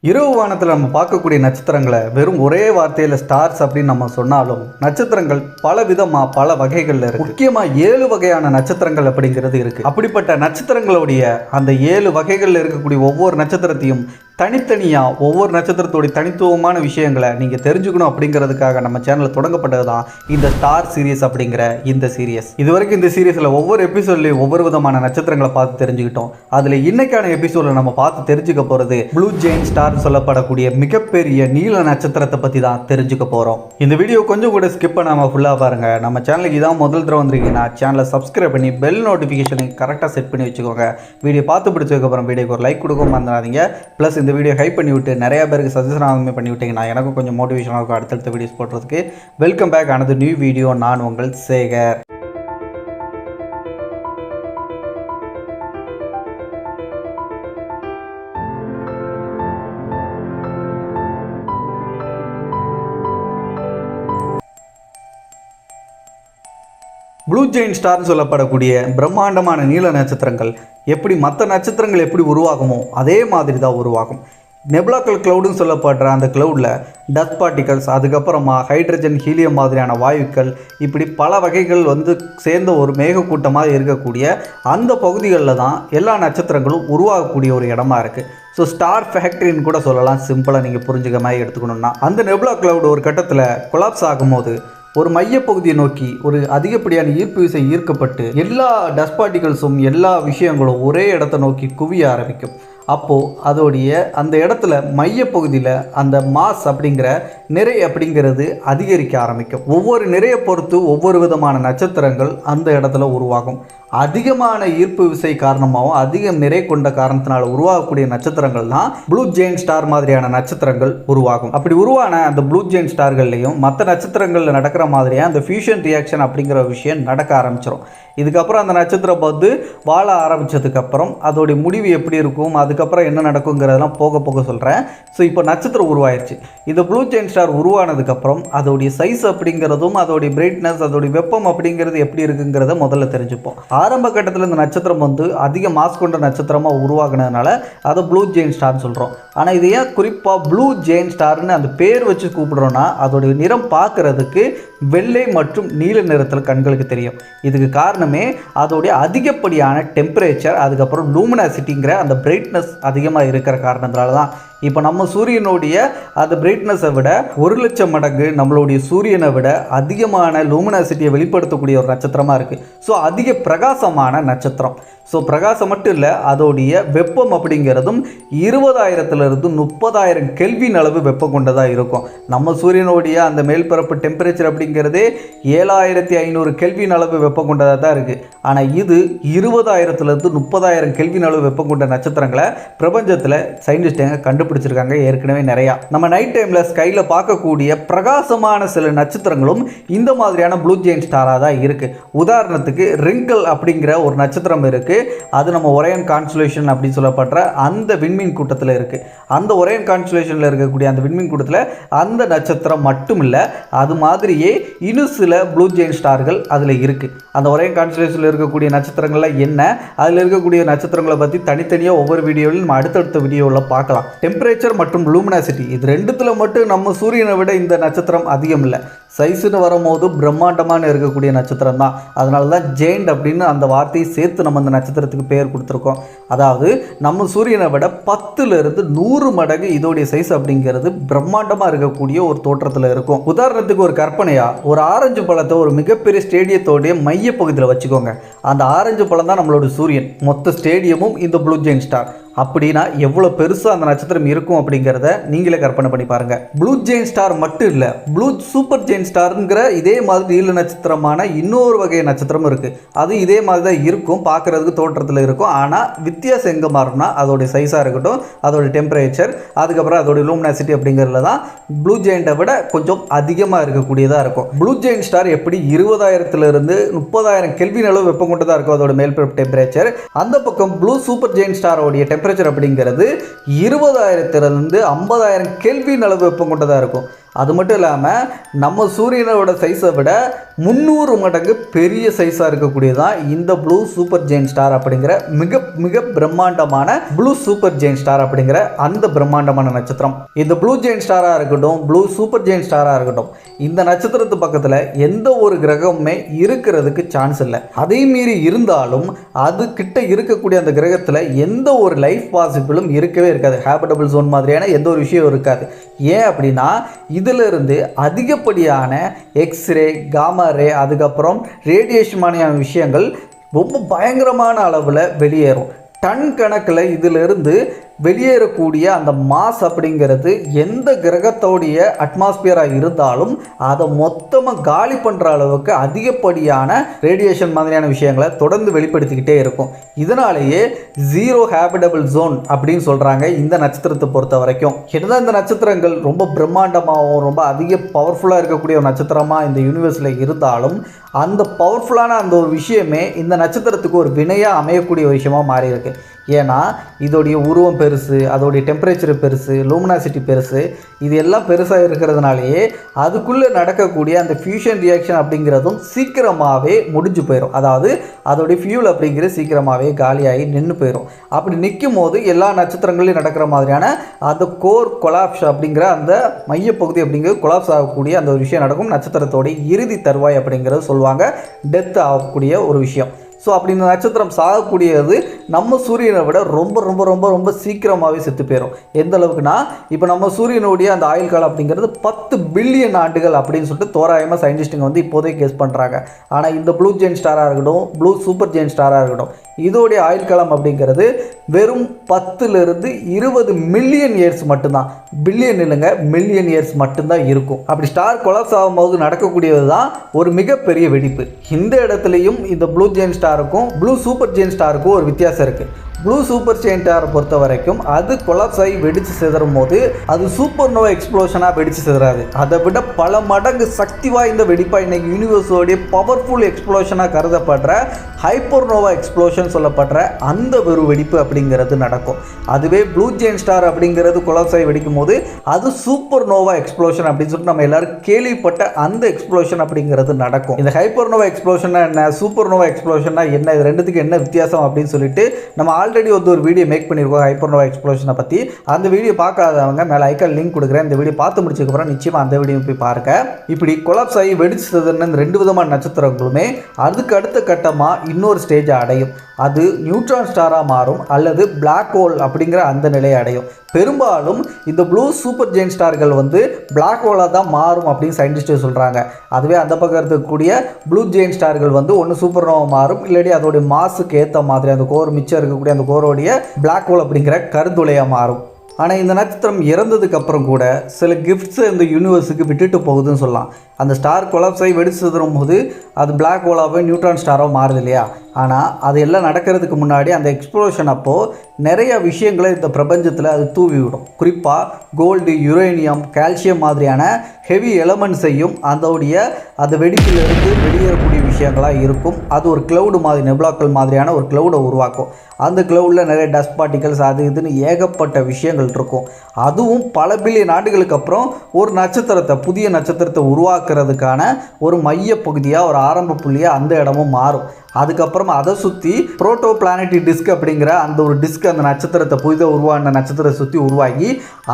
இரவு வானத்தில் நம்ம பார்க்கக்கூடிய நட்சத்திரங்களை வெறும் ஒரே வார்த்தையில் ஸ்டார்ஸ் அப்படின்னு நம்ம சொன்னாலும் நட்சத்திரங்கள் பல விதமாக பல வகைகளில் இருக்கு. முக்கியமாக ஏழு வகையான நட்சத்திரங்கள் அப்படிங்கிறது இருக்கு. அப்படிப்பட்ட நட்சத்திரங்களுடைய அந்த ஏழு வகைகளில் இருக்கக்கூடிய ஒவ்வொரு நட்சத்திரத்தையும் தனித்தனியாக ஒவ்வொரு நட்சத்திரத்துடைய தனித்துவமான விஷயங்களை நீங்கள் தெரிஞ்சுக்கணும் அப்படிங்கிறதுக்காக நம்ம சேனலில் தொடங்கப்பட்டது தான் இந்த ஸ்டார் சீரியஸ் அப்படிங்கிற இந்த சீரியஸ் இதுவரைக்கும் இந்த சீரியஸில் ஒவ்வொரு எபிசோட்லையும் ஒவ்வொரு விதமான நட்சத்திரங்களை பார்த்து தெரிஞ்சுக்கிட்டோம். அதில் இன்னைக்கான எபிசோடில் நம்ம பார்த்து தெரிஞ்சுக்க போகிறது ப்ளூ ஜெயின் ஸ்டார் சொல்லப்படக்கூடிய மிகப்பெரிய நீல நட்சத்திரத்தை பற்றி தான் தெரிஞ்சுக்க போகிறோம் இந்த வீடியோ கொஞ்சம் கூட ஸ்கிப் பண்ணாமல் ஃபுல்லாக பாருங்கள் நம்ம சேனலுக்கு இதான் முதல் தடவை வந்திருக்கீங்கன்னா சேனலை சப்ஸ்கிரைப் பண்ணி பெல் நோட்டிஃபிகேஷனை கரெக்டாக செட் பண்ணி வச்சுக்கோங்க. வீடியோ பார்த்து பிடிச்சதுக்கப்புறம் வீடியோக்கு ஒரு லைக் கொடுக்க மறந்துடாதீங்க. ப்ளஸ் இந்த இந்த வீடியோ ஹைப் பண்ணிவிட்டு நிறைய பேருக்கு சஜஷன் ஆகுமே பண்ணி விட்டீங்கன்னா எனக்கும் கொஞ்சம் மோட்டிவேஷனாக இருக்கும் அடுத்தடுத்த வீடியோஸ் போடுறதுக்கு. Welcome back another new video நான் உங்கள் சேகர். ப்ளூ ஜெயின் ஸ்டார்னு சொல்லப்படக்கூடிய பிரம்மாண்டமான நீல நட்சத்திரங்கள் எப்படி மற்ற நட்சத்திரங்கள் எப்படி உருவாகுமோ அதே மாதிரி தான் உருவாகும். நெப்லாக்கல் க்ளவுடுன்னு சொல்லப்படுற அந்த க்ளவுடில் டஸ்ட் பார்ட்டிகல்ஸ் அதுக்கப்புறமா ஹைட்ரஜன் ஹீலியம் மாதிரியான வாயுக்கள் இப்படி பல வகைகள் வந்து சேர்ந்த ஒரு மேகக்கூட்டமாக இருக்கக்கூடிய அந்த பகுதிகளில் தான் எல்லா நட்சத்திரங்களும் உருவாகக்கூடிய ஒரு இடமா இருக்குது ஸோ ஸ்டார் ஃபேக்ட்ரின்னு கூட சொல்லலாம். சிம்பிளாக நீங்கள் புரிஞ்சுக்க மாதிரி எடுத்துக்கணுன்னா அந்த நெப்லா க்ளவுட் ஒரு கட்டத்தில் கொலாப்ஸ் ஆகும்போது ஒரு மையப்பகுதியை நோக்கி ஒரு அதிகப்படியான ஈர்ப்பு விசை ஈர்க்கப்பட்டு எல்லா டஸ்ட் பார்ட்டிகல்ஸும் எல்லா விஷயங்களும் ஒரே இடத்தை நோக்கி குவிய ஆரம்பிக்கும். அப்போது அதோடைய அந்த இடத்துல மையப்பகுதியில் அந்த மாஸ் அப்படிங்கிற நிறை அப்படிங்கிறது அதிகரிக்க ஆரம்பிக்கும். ஒவ்வொரு நிறையை பொறுத்து ஒவ்வொரு விதமான நட்சத்திரங்கள் அந்த இடத்துல உருவாகும். அதிகமான ஈர்ப்பு விசை காரணமாகவும் அதிக நிறை கொண்ட காரணத்தினால் உருவாகக்கூடிய நட்சத்திரங்கள் தான் ப்ளூ ஜெயின் ஸ்டார் மாதிரியான நட்சத்திரங்கள் உருவாகும். அப்படி உருவான அந்த ப்ளூ ஜெயின் ஸ்டார்கள்லையும் மற்ற நட்சத்திரங்களில் நடக்கிற மாதிரியே அந்த ஃபியூஷன் ரியாக்ஷன் அப்படிங்கிற விஷயம் நடக்க ஆரம்பிச்சிடும் இதுக்கப்புறம் அந்த நட்சத்திரம் வந்து வாழ ஆரம்பித்ததுக்கப்புறம் அதோடைய முடிவு எப்படி இருக்கும் அதுக்கப்புறம் என்ன நடக்குங்கிறதெல்லாம் போக போக சொல்கிறேன் ஸோ இப்போ நட்சத்திரம் உருவாயிருச்சு. இந்த ப்ளூ ஜெயின் ஸ்டார் உருவானதுக்கப்புறம் அதோடைய சைஸ் அப்படிங்கிறதும் அதோடைய பிரைட்னஸ் அதோடைய வெப்பம் அப்படிங்கிறது எப்படி இருக்குங்கிறத முதல்ல தெரிஞ்சுப்போம். ஆரம்ப கட்டத்தில் இந்த நட்சத்திரம் வந்து அதிக மாஸ் கொண்ட நட்சத்திரமாக உருவாகினதுனால அதை ப்ளூ ஜெயின் ஸ்டார்னு சொல்கிறோம் ஆனால் இது ஏன் குறிப்பாக ப்ளூ ஜெயின் ஸ்டார்னு அந்த பேர் வச்சு கூப்பிடுறோன்னா அதோடைய நிறம் பார்க்குறதுக்கு வெள்ளை மற்றும் நீல நிறத்தில் கண்களுக்கு தெரியும். இதுக்கு காரணம் அதோடைய அதிகப்படியான டெம்பரேச்சர் அதுக்கப்புறம் லூமினாசிட்டிங்கிற அந்த பிரைட்னஸ் அதிகமாக இருக்கிற காரணத்தினால தான் இப்போ நம்ம சூரியனுடைய அந்த பிரைட்னஸை விட ஒரு லட்சம் மடங்கு நம்மளுடைய சூரியனை விட அதிகமான லூமினாசிட்டியை வெளிப்படுத்தக்கூடிய ஒரு நட்சத்திரமாக இருக்குது ஸோ அதிக பிரகாசமான நட்சத்திரம். ஸோ பிரகாசம் மட்டும் இல்லை அதோடைய வெப்பம் அப்படிங்கிறதும் இருபதாயிரத்துலேருந்து முப்பதாயிரம் கெல்வின் அளவு வெப்பம் கொண்டதாக இருக்கும். நம்ம சூரியனுடைய அந்த மேல்பரப்பு டெம்பரேச்சர் அப்படிங்கிறதே ஏழாயிரத்தி ஐநூறு கெல்வின் அளவு வெப்பம் கொண்டதாக தான் இருக்குது ஆனால் இது இருபதாயிரத்துலேருந்து முப்பதாயிரம் கெல்வின் அளவு வெப்பம் கொண்ட நட்சத்திரங்களை பிரபஞ்சத்தில் சயின்டிஸ்ட்டுங்க கண்டுபிடிச்சிருக்காங்க ஏற்கனவே நிறையா. நம்ம நைட் டைமில் ஸ்கையில் பார்க்கக்கூடிய பிரகாசமான சில நட்சத்திரங்களும் இந்த மாதிரியான ப்ளூ ஜெயின் ஸ்டாராக தான் இருக்குது உதாரணத்துக்கு ரிங்கிள் அப்படிங்கிற ஒரு நட்சத்திரம் இருக்குது அது நம்ம ஒரையன் கான்சுலேஷன் அப்படின்னு சொல்லப்படுற அந்த விண்மீன் கூட்டத்தில் இருக்குது அந்த ஒரையன் கான்சுலேஷனில் இருக்கக்கூடிய அந்த விண்மீன் கூட்டத்தில் அந்த நட்சத்திரம் மட்டும் இல்லை அது மாதிரியே இன்னும் சில ப்ளூ ஜெயின் ஸ்டார்கள் அதில் இருக்குது அந்த ஒரையன் கான்சுலேஷனில் இருக்கக்கூடிய நட்சத்திரங்கள்லாம் என்ன? அதில் இருக்கக்கூடிய நட்சத்திரங்களை பற்றி தனித்தனியாக ஒவ்வொரு வீடியோவிலும் நம்ம அடுத்தடுத்த வீடியோவில் பார்க்கலாம். டெம்பரேச்சர் மற்றும் லூமினாசிட்டி இது ரெண்டுத்தில் மட்டும் நம்ம சூரியனை விட இந்த நட்சத்திரம் அதிகம் இல்லை சைஸுன்னு வரும்போது பிரம்மாண்டமான இருக்கக்கூடிய நட்சத்திரம் தான். அதனால தான் ஜெயிண்ட் அப்படின்னு அந்த வார்த்தையை சேர்த்து நம்ம அந்த நட்சத்திரத்துக்கு பெயர் கொடுத்துருக்கோம். அதாவது நம்ம சூரியனை விட பத்துலேருந்து நூறு மடங்கு இதோடைய சைஸ் அப்படிங்கிறது பிரம்மாண்டமாக இருக்கக்கூடிய ஒரு தோற்றத்தில் இருக்கும். உதாரணத்துக்கு ஒரு கற்பனையாக ஒரு ஆரஞ்சு பழத்தை ஒரு மிகப்பெரிய ஸ்டேடியத்தோடைய மையப்பகுதியில் வச்சுக்கோங்க. அந்த ஆரஞ்சு பழம் தான் நம்மளோட சூரியன். மொத்த ஸ்டேடியமும் இந்த ப்ளூ ஜெயின் ஸ்டார். அப்படின்னா எவ்வளோ பெருசாக அந்த நட்சத்திரம் இருக்கும் அப்படிங்கிறத நீங்களே கற்பனை பண்ணி பாருங்கள் ப்ளூ ஜெயின் ஸ்டார் மட்டும் இல்லை ப்ளூ சூப்பர் ஜெயின் ஸ்டாருங்கிற இதே மாதிரி நீல நட்சத்திரமான இன்னொரு வகை நட்சத்திரமும் இருக்குது அது இதே மாதிரி தான் இருக்கும் பார்க்குறதுக்கு தோற்றத்தில் இருக்கும். ஆனால் வித்தியாசம் எங்கே மாறும்னா அதோடைய சைஸாக இருக்கட்டும் அதோடைய டெம்பரேச்சர் அதுக்கப்புறம் அதோடைய லூமினாசிட்டி அப்படிங்கிறதுல தான் ப்ளூ ஜெயிண்ட்டை விட கொஞ்சம் அதிகமாக இருக்கக்கூடியதாக இருக்கும். ப்ளூ ஜெயின் ஸ்டார் எப்படி இருபதாயிரத்துலேருந்து முப்பதாயிரம் கெல்வின் அளவு வெப்பம் கொண்டு தான் இருக்கும் அதோட மேல்பரப்பு டெம்பரேச்சர் அந்த பக்கம் ப்ளூ சூப்பர் ஜெயின் ஸ்டாரோடைய டெம்பரேச்சர் அப்படிங்கிறது இருபதாயிரத்துலேருந்து ஐம்பதாயிரம் கெல்வின் அளவு வெப்பம் கொண்டதாக இருக்கும். அது மட்டும் இல்லாமல் நம்ம சூரியனோட சைஸை விட முந்நூறு மடங்கு பெரிய சைஸாக இருக்கக்கூடியதான் இந்த ப்ளூ சூப்பர் ஜெயின் ஸ்டார் அப்படிங்கிற மிக மிக பிரம்மாண்டமான ப்ளூ சூப்பர் ஜெயின் ஸ்டார் அப்படிங்கிற அந்த பிரம்மாண்டமான நட்சத்திரம். இந்த ப்ளூ ஜெயின் ஸ்டாராக இருக்கட்டும் ப்ளூ சூப்பர் ஜெயின் ஸ்டாராக இருக்கட்டும் இந்த நட்சத்திரத்து பக்கத்தில் எந்த ஒரு கிரகமுமே இருக்கிறதுக்கு சான்ஸ் இல்லை. அதே மீறி இருந்தாலும் அது கிட்ட இருக்கக்கூடிய அந்த கிரகத்தில் எந்த ஒரு லைஃப் பாசிபிளும் இருக்கவே இருக்காது. ஹேபிட்டபிள் ஜோன் மாதிரியான எந்த ஒரு விஷயம் இருக்காது. ஏன் அப்படின்னா இது இதிலிருந்து அதிகப்படியான எக்ஸ்ரே காமா ரே அதுக்கப்புறம் ரேடியேஷன் மாதிரியான விஷயங்கள் ரொம்ப பயங்கரமான அளவில் வெளியேறும். டன் கணக்கில் இதிலிருந்து வெளியேறக்கூடிய அந்த மாஸ் அப்படிங்கிறது எந்த கிரகத்தோடைய அட்மாஸ்பியராக இருந்தாலும் அதை மொத்தமாக காலி பண்ணுற அளவுக்கு அதிகப்படியான ரேடியேஷன் மாதிரியான விஷயங்களை தொடர்ந்து வெளிப்படுத்திக்கிட்டே இருக்கும். இதனாலேயே ஜீரோ ஹேபிடபிள் ஜோன் அப்படின்னு சொல்கிறாங்க இந்த நட்சத்திரத்தை பொறுத்த வரைக்கும். என்னதான் இந்த நட்சத்திரங்கள் ரொம்ப பிரம்மாண்டமாகவும் ரொம்ப அதிக பவர்ஃபுல்லாக இருக்கக்கூடிய ஒரு நட்சத்திரமாக இந்த யூனிவர்ஸில் இருந்தாலும் அந்த பவர்ஃபுல்லான அந்த ஒரு விஷயமே இந்த நட்சத்திரத்துக்கு ஒரு வினையாக அமையக்கூடிய விஷயமாக விஷயமா மாறி இருக்கு ஏன்னா இதோடைய உருவம் பெருசு அதோடைய டெம்பரேச்சர் பெருசு லூமினாசிட்டி பெருசு இது எல்லாம் பெருசாக இருக்கிறதுனாலேயே அதுக்குள்ளே நடக்கக்கூடிய அந்த ஃபியூஷன் ரியாக்ஷன் அப்படிங்கிறதும் சீக்கிரமாகவே முடிஞ்சு போயிடும் அதாவது அதோடைய ஃபியூல் அப்படிங்கிறது சீக்கிரமாகவே காலியாகி நின்று போயிடும் அப்படி நிற்கும் போது எல்லா நட்சத்திரங்களையும் நடக்கிற மாதிரியான அந்த கோர் கொலாப்ஸ் அப்படிங்கிற அந்த மையப்பகுதி அப்படிங்கிறது கொலாப்ஸ் ஆகக்கூடிய அந்த ஒரு விஷயம் நடக்கும். நட்சத்திரத்தோடைய இறுதி தருவாய் அப்படிங்கிறது சொல்லுவாங்க. டெத் ஆகக்கூடிய ஒரு விஷயம். ஸோ அப்படி இந்த நட்சத்திரம் சாகக்கூடியது நம்ம சூரியனை விட ரொம்ப ரொம்ப ரொம்ப ரொம்ப சீக்கிரமாகவே செத்து போயிடும் எந்த அளவுக்குனா இப்போ நம்ம சூரியனுடைய அந்த ஆயுள் காலம் அப்படிங்கிறது பத்து பில்லியன் ஆண்டுகள் அப்படின்னு சொல்லிட்டு தோராயமாக சயின்டிஸ்ட்டுங்க வந்து இப்போதே கெஸ் பண்ணுறாங்க ஆனால் இந்த ப்ளூ ஜெயின் ஸ்டாராக இருக்கட்டும் ப்ளூ சூப்பர் ஜெயின் ஸ்டாராக இருக்கட்டும் இதோடைய ஆயுள் காலம் அப்படிங்கிறது வெறும் பத்துலேருந்து இருபது மில்லியன் இயர்ஸ் மட்டும்தான். பில்லியன் இல்லைங்க மில்லியன் இயர்ஸ் மட்டும்தான் இருக்கும். அப்படி ஸ்டார் கொலாப்ஸ் ஆகும்போது நடக்கக்கூடியது தான் ஒரு மிகப்பெரிய வெடிப்பு. இந்த இடத்துலையும் இந்த ப்ளூ ஜெயின் ஸ்டாருக்கும் ப்ளூ சூப்பர் ஜெயின் ஸ்டாருக்கும் ஒரு வித்தியாசம் இருக்குது ப்ளூ சூப்பர் ஜெயின் ஸ்டாரை பொறுத்த வரைக்கும் அது கொலாப்ஸ் ஆகி வெடித்து சிதறும் போது அது சூப்பர் நோவா எக்ஸ்ப்ளோஷனாக வெடித்து சிதறாது. அதை விட பல மடங்கு சக்தி வாய்ந்த வெடிப்பாக இன்றைக்கி யூனிவர்ஸோடைய பவர்ஃபுல் எக்ஸ்ப்ளோஷனாக கருதப்படுற ஹைப்பர் நோவா எக்ஸ்ப்ளோஷன் சொல்லப்படுற அந்த ஒரு வெடிப்பு அப்படிங்கிறது நடக்கும். அதுவே ப்ளூ ஜெயின் ஸ்டார் அப்படிங்கிறது கொலாப்ஸ் ஆகி வெடிக்கும் போது அது சூப்பர் நோவா எக்ஸ்ப்ளோஷன் அப்படின்னு சொல்லிட்டு நம்ம எல்லோரும் கேள்விப்பட்ட அந்த எக்ஸ்ப்ளோஷன் அப்படிங்கிறது நடக்கும். இந்த ஹைப்பர் நோவா எக்ஸ்ப்ளோஷனா என்ன? சூப்பர் நோவா எக்ஸ்ப்ளோஷன்னா என்ன? இது ரெண்டுத்துக்கு என்ன வித்தியாசம் அப்படின்னு சொல்லிட்டு நம்ம ஆல்ரெடி வந்து ஒரு வீடியோ மேக் பண்ணியிருக்கோம் ஹைப்பர்னோவா எக்ஸ்ப்ளோஷனை பற்றி அந்த வீடியோ பார்க்காதவங்க மேலே ஐக்கால் லிங்க் கொடுக்குறேன். இந்த வீடியோ பார்த்து முடிச்சதுக்கப்புறம் நிச்சயமாக அந்த வீடியோ போய் பாருங்க. இப்படி கொலாப்ஸ் ஆகி வெடிச்சதுன்னு ரெண்டு விதமான நட்சத்திரங்களுமே அதுக்கு அடுத்த கட்டமாக இன்னொரு ஸ்டேஜை அடையும். அது நியூட்ரான் ஸ்டாராக மாறும் அல்லது பிளாக் ஹோல் அப்படிங்கிற அந்த நிலையை அடையும். பெரும்பாலும் இந்த ப்ளூ சூப்பர் ஜெயின் ஸ்டார்கள் வந்து பிளாக் ஹோலாக தான் மாறும் அப்படின்னு சயின்டிஸ்ட்டு சொல்கிறாங்க அதுவே அந்த பக்கம் இருக்கக்கூடிய ப்ளூ ஜெயின் ஸ்டார்கள் வந்து ஒன்று சூப்பர் நோவா மாறும் இல்லாட்டி அதோடைய மாசுக்கு ஏற்ற மாதிரி அந்த கோர் மிச்சம் இருக்கக்கூடிய அந்த கோரோடைய பிளாக் ஹோல் அப்படிங்கிற கருந்துளையாக மாறும். ஆனால் இந்த நட்சத்திரம் இறந்ததுக்கு அப்புறம் கூட சில கிஃப்ட்ஸை இந்த யூனிவர்ஸுக்கு விட்டுட்டு போகுதுன்னு சொல்லலாம். அந்த ஸ்டார் கொலாப்ஸ் ஆகி வெடிச்சு சிதறும் போது அது பிளாக் ஹோலாகவே நியூட்ரான் ஸ்டாராக மாறுது இல்லையா? ஆனால் அது எல்லாம் நடக்கிறதுக்கு முன்னாடி அந்த எக்ஸ்ப்ளோஷன் அப்போது நிறைய விஷயங்களை இந்த பிரபஞ்சத்தில் அது தூவி விடும் குறிப்பாக கோல்டு யுரேனியம் கால்சியம் மாதிரியான ஹெவி எலமெண்ட்ஸையும் அதோடைய அந்த வெடிப்பிலிருந்து வெளியேறக்கூடிய விஷயங்களாக இருக்கும். அது ஒரு க்ளவுடு மாதிரி நெப்லாக்கள் மாதிரியான ஒரு க்ளவுடை உருவாக்கும். அந்த க்ளவுடில் நிறைய டஸ்ட் பார்ட்டிகல்ஸ் அது இதுன்னு ஏகப்பட்ட விஷயங்கள் இருக்கும். அதுவும் பல பில்லியன் ஆண்டுகளுக்கு அப்புறம் ஒரு நட்சத்திரத்தை புதிய நட்சத்திரத்தை உருவாக்குறதுக்கான ஒரு மைய பகுதியாக ஒரு ஆரம்ப புள்ளியாக அந்த இடமும் மாறும். அதுக்கப்புறம் அதை சுற்றி புரோட்டோ பிளானட்டி டிஸ்க் அப்படிங்கிற அந்த ஒரு டிஸ்க் அந்த நட்சத்திரத்தை புதிதாக உருவான நட்சத்திரத்தை சுற்றி உருவாகி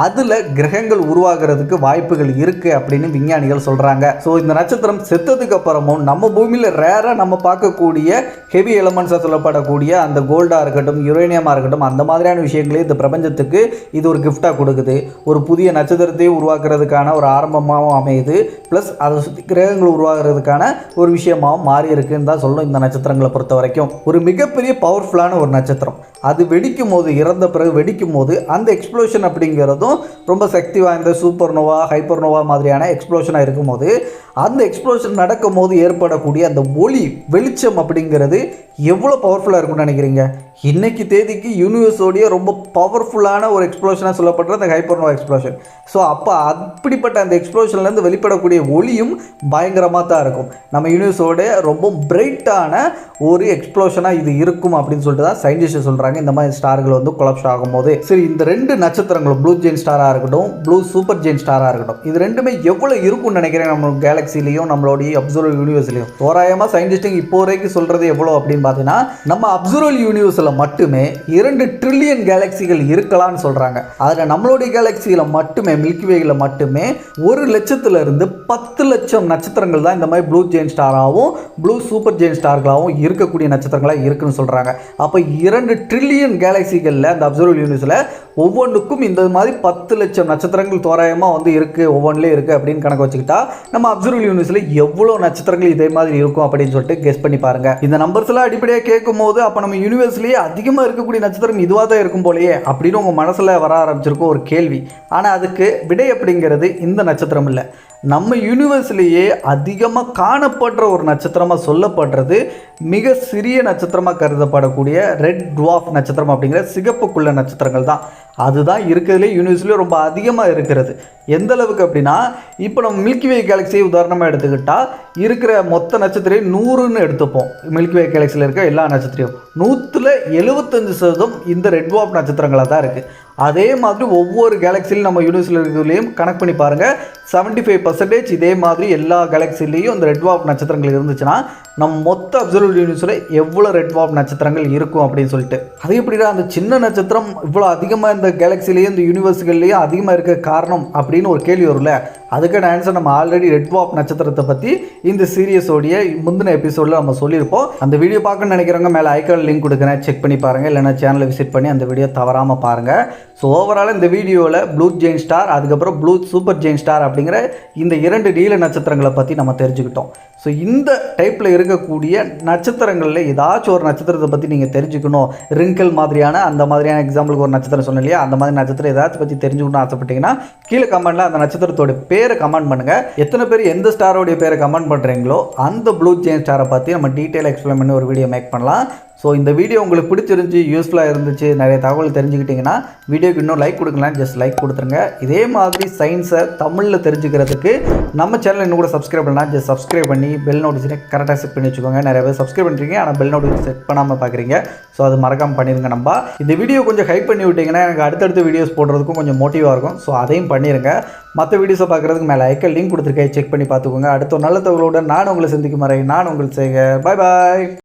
அதில் கிரகங்கள் உருவாகிறதுக்கு வாய்ப்புகள் இருக்குது அப்படின்னு விஞ்ஞானிகள் சொல்கிறாங்க ஸோ இந்த நட்சத்திரம் செத்ததுக்கு அப்புறமும் நம்ம பூமியில் ரேராக நம்ம பார்க்கக்கூடிய ஹெவி எலமெண்ட்ஸாக சொல்லப்படக்கூடிய அந்த கோல்டாக இருக்கட்டும் யுரேனியமாக இருக்கட்டும் அந்த மாதிரியான விஷயங்களே இந்த பிரபஞ்சத்துக்கு இது ஒரு கிஃப்டாக கொடுக்குது. ஒரு புதிய நட்சத்திரத்தை உருவாக்குறதுக்கான ஒரு ஆரம்பமாகவும் அமையுது. ப்ளஸ் அதை சுற்றி கிரகங்கள் உருவாகிறதுக்கான ஒரு விஷயமாகவும் மாறி இருக்குன்னு தான் சொல்லணும் இந்த நட்சத்திரம் நட்சத்திரங்களை பொறுத்த வரைக்கும் ஒரு மிகப்பெரிய பவர்ஃபுல்லான ஒரு நட்சத்திரம். அது வெடிக்கும் போது இறந்த பிறகு வெடிக்கும் போது அந்த எக்ஸ்ப்ளோஷன் அப்படிங்கிறதும் ரொம்ப சக்தி வாய்ந்த சூப்பர் நோவா ஹைப்பர் நோவா மாதிரியான எக்ஸ்ப்ளோஷனாக இருக்கும்போது அந்த எக்ஸ்ப்ளோஷன் நடக்கும் போது ஏற்படக்கூடிய அந்த ஒளி வெளிச்சம் அப்படிங்கிறது எவ்வளோ பவர்ஃபுல்லாக இருக்கும்னு நினைக்கிறீங்க? இன்றைக்கி தேதிக்கு யூனிவர்ஸோடைய ரொம்ப பவர்ஃபுல்லான ஒரு எக்ஸ்ப்ளோஷனாக சொல்லப்படுற அந்த ஹைப்பர் நோவா எக்ஸ்ப்ளோஷன் ஸோ அப்போ அப்படிப்பட்ட அந்த எக்ஸ்ப்ளோஷன்லேருந்து வெளிப்படக்கூடிய ஒளியும் பயங்கரமாக தான் இருக்கும். நம்ம யூனிவர்ஸோட ரொம்ப பிரைட்டான ஒரு எக்ஸ்ப்ளோஷனாக இது இருக்கும் அப்படின்னு சொல்லிட்டு தான் சயின்டிஸ்ட் சொல்கிறாங்க இந்த மாதிரி ஸ்டார்கள் வந்து கொலப்ஸ் ஆகும்போது. சரி இந்த ரெண்டு நட்சத்திரங்களும் ப்ளூ ஜெயின் ஸ்டாராக இருக்கட்டும் ப்ளூ சூப்பர் ஜெயின் ஸ்டாராக இருக்கட்டும் இது ரெண்டுமே எவ்வளோ இருக்கும்னு நினைக்கிறேன் நம்ம கேலக்சிலையும் நம்மளுடைய அப்சர்வல் யூனிவர்ஸ்லையும் தோராயமாக சயின்டிஸ்ட்டுங்க இப்போ வரைக்கும் சொல்கிறது எவ்வளோ அப்படின்னு பார்த்தீங்கன்னா நம்ம அப்சர்வல் யூனிவர்ஸில் மட்டுமே இரண்டு ட்ரில்லியன் கேலக்சிகள் இருக்கலாம்னு சொல்கிறாங்க அதில் நம்மளுடைய கேலக்சியில் மட்டுமே மில்கிவேயில் மட்டுமே ஒரு லட்சத்துலருந்து பத்து லட்சம் நட்சத்திரங்கள் தான் இந்த மாதிரி ப்ளூ ஜெயின் ஸ்டாராகவும் ப்ளூ சூப்பர் ஜெயின் ஸ்டார்களாகவும் இருக்கக்கூடிய நட்சத்திரங்களாக இருக்குன்னு சொல்கிறாங்க அப்போ இரண்டு ட்ரில்லியன் கேலக்சிகளில் அந்த அப்சர்வல் யூனிவர்ஸில் ஒவ்வொன்றுக்கும் இந்த மாதிரி பத்து லட்சம் நட்சத்திரங்கள் தோராயமாக வந்து இருக்குது ஒவ்வொன்றிலே இருக்குது அப்படின்னு கணக்கு வச்சுக்கிட்டா நம்ம அப்சர்வல் யூனிவர்ஸில் எவ்வளோ நட்சத்திரங்கள் இதே மாதிரி இருக்கும் அப்படின்னு சொல்லிட்டு கெஸ் பண்ணி பாருங்கள் இந்த நம்பர்ஸ்லாம் அடிப்படையாக கேட்கும் போது அப்போ நம்ம யூனிவர்ஸ்லேயே அதிகமாக இருக்கக்கூடிய நட்சத்திரம் இதுவாக தான் இருக்கும் போலயே அப்படின்னு உங்கள் மனசில் வர ஆரம்பிச்சிருக்கும் ஒரு கேள்வி. ஆனால் அதுக்கு விடை அப்படிங்கிறது இந்த நட்சத்திரம் இல்லை. நம்ம யூனிவர்ஸ்லேயே அதிகமாக காணப்படுற ஒரு நட்சத்திரமாக சொல்லப்படுறது மிக சிறிய நட்சத்திரமாக கருதப்படக்கூடிய ரெட் டுவாஃப் நட்சத்திரம் அப்படிங்கிற சிகப்புக்குள்ள நட்சத்திரங்கள் தான். அதுதான் இருக்கிறதுலே யூனிவர்ஸ்லேயே ரொம்ப அதிகமாக இருக்கிறது. எந்த அளவுக்கு அப்படின்னா இப்போ நம்ம மில்கி வே கேலக்சியை உதாரணமாக எடுத்துக்கிட்டால் இருக்கிற மொத்த நட்சத்திரம் நூறுன்னு எடுத்துப்போம். மில்கி வே கேலக்சியில் இருக்க எல்லா நட்சத்திரையும். நூற்றில் எழுபத்தஞ்சு சதவீதம் இந்த ரெட் டுவாஃப் நட்சத்திரங்களாக தான் இருக்குது அதே மாதிரி ஒவ்வொரு கேலக்சிலையும் நம்ம யூனிவர்ஸில் இருக்கிறதுலையும் கனெக்ட் பண்ணி பாருங்கள் செவன்ட்டி ஃபைவ் பர்சன்டேஜ் இதே மாதிரி எல்லா கேலக்சிலையும் இந்த ரெட் வாப் நட்சத்திரங்கள் இருந்துச்சுன்னா நம்ம மொத்த அப்சர்வ் யூனிவர்ஸில் எவ்வளோ ரெட் வாப் நட்சத்திரங்கள் இருக்கும் அப்படின்னு சொல்லிட்டு. அது எப்படின்னா அந்த சின்ன நட்சத்திரம் இவ்வளோ அதிகமாக இந்த கேலக்சிலேயும் இந்த யூனிவர்ஸ்கள்லேயும் அதிகமாக இருக்க காரணம் அப்படின்னு ஒரு கேள்வி வரும்ல. அதுக்கான ஆன்சர் நம்ம ஆல்ரெடி ரெட் வாப் நட்சத்திரத்தை பற்றி இந்த சீரியஸோடைய முந்தின எபிசோடில் நம்ம சொல்லியிருப்போம். அந்த வீடியோ பார்க்கணும்னு நினைக்கிறவங்க மேலே ஐக்கான் லிங்க் கொடுக்குறேன். செக் பண்ணி பாருங்கள் இல்லைனா சேனலை விசிட் பண்ணி அந்த வீடியோ தவறாமல் பாருங்கள் ஸோ ஓவரால் இந்த வீடியோவில் ப்ளூ ஜெயின் ஸ்டார் அதுக்கப்புறம் ப்ளூ சூப்பர் ஜெயின் ஸ்டார் அப்படிங்கிற இந்த இரண்டு நீல நட்சத்திரங்களை பற்றி நம்ம தெரிஞ்சுக்கிட்டோம். ஸோ இந்த டைப்பில் இருக்கக்கூடிய நட்சத்திரங்களில் ஏதாச்சும் ஒரு நட்சத்திரத்தை பற்றி நீங்கள் தெரிஞ்சுக்கணும். ரிங்கிள் மாதிரியான அந்த மாதிரியான எக்ஸாம்பிளுக்கு ஒரு நட்சத்திரம் சொன்னேன் இல்லையா? அந்த மாதிரி நட்சத்திரம் ஏதாச்சும் பற்றி தெரிஞ்சுக்கணும்னு ஆசைப்பட்டீங்கன்னா கீழே கமெண்ட்டில் அந்த நட்சத்திரத்தோட பேரை கமெண்ட் பண்ணுங்கள் எத்தனை பேர் எந்த ஸ்டாரோடைய பேரை கமெண்ட் பண்ணுறீங்களோ அந்த ப்ளூ ஜெயின் ஸ்டாரை பற்றி நம்ம டீட்டெயில் எக்ஸ்பிளைன் பண்ணி ஒரு வீடியோ மேக் பண்ணலாம். ஸோ இந்த வீடியோ உங்களுக்கு பிடிச்சிருந்துச்சி யூஸ்ஃபுல்லாக இருந்துச்சு நிறைய தகவல் தெரிஞ்சுக்கிட்டிங்கன்னா வீடியோக்கு இன்னும் லைக் கொடுக்கலாம் ஜஸ்ட் லைக் கொடுத்துருங்க. இதே மாதிரி சயின்ஸை தமிழில் தெரிஞ்சுக்கிறதுக்கு நம்ம சேனல் இன்னும் கூட சப்ஸ்கிரைப் பண்ணலாம். ஜஸ்ட் சப்ஸ்கிரைப் பண்ணி பெல் நோட்டிஃபிகேஷனை கரெக்டாக செட் பண்ணி வச்சுக்கோங்க. நிறைய பேர் சப்ஸ்கிரைப் பண்ணுறீங்க ஆனால் பெல் நோட்டிஃபிகேஷன் செட் பண்ணாமல் பார்க்குறீங்க ஸோ அது மறக்காமல் பண்ணிடுங்க நம்ம. இந்த வீடியோ கொஞ்சம் ஹைப் பண்ணி விட்டிங்கன்னா எனக்கு அடுத்தடுத்த வீடியோஸ் போடுறதுக்கும் கொஞ்சம் மோட்டிவாக இருக்கும். ஸோ அதையும் பண்ணிடுங்க மற்ற வீடியோஸை பார்க்குறதுக்கு மேலே ஐக்கல் லிங்க் கொடுத்துருக்கேன். செக் பண்ணி பார்த்துக்கோங்க. அடுத்த நல்ல தகவலோட நான் உங்களை சந்திக்கும் வரை நான் உங்களுக்கு செய்க பாய் பாய்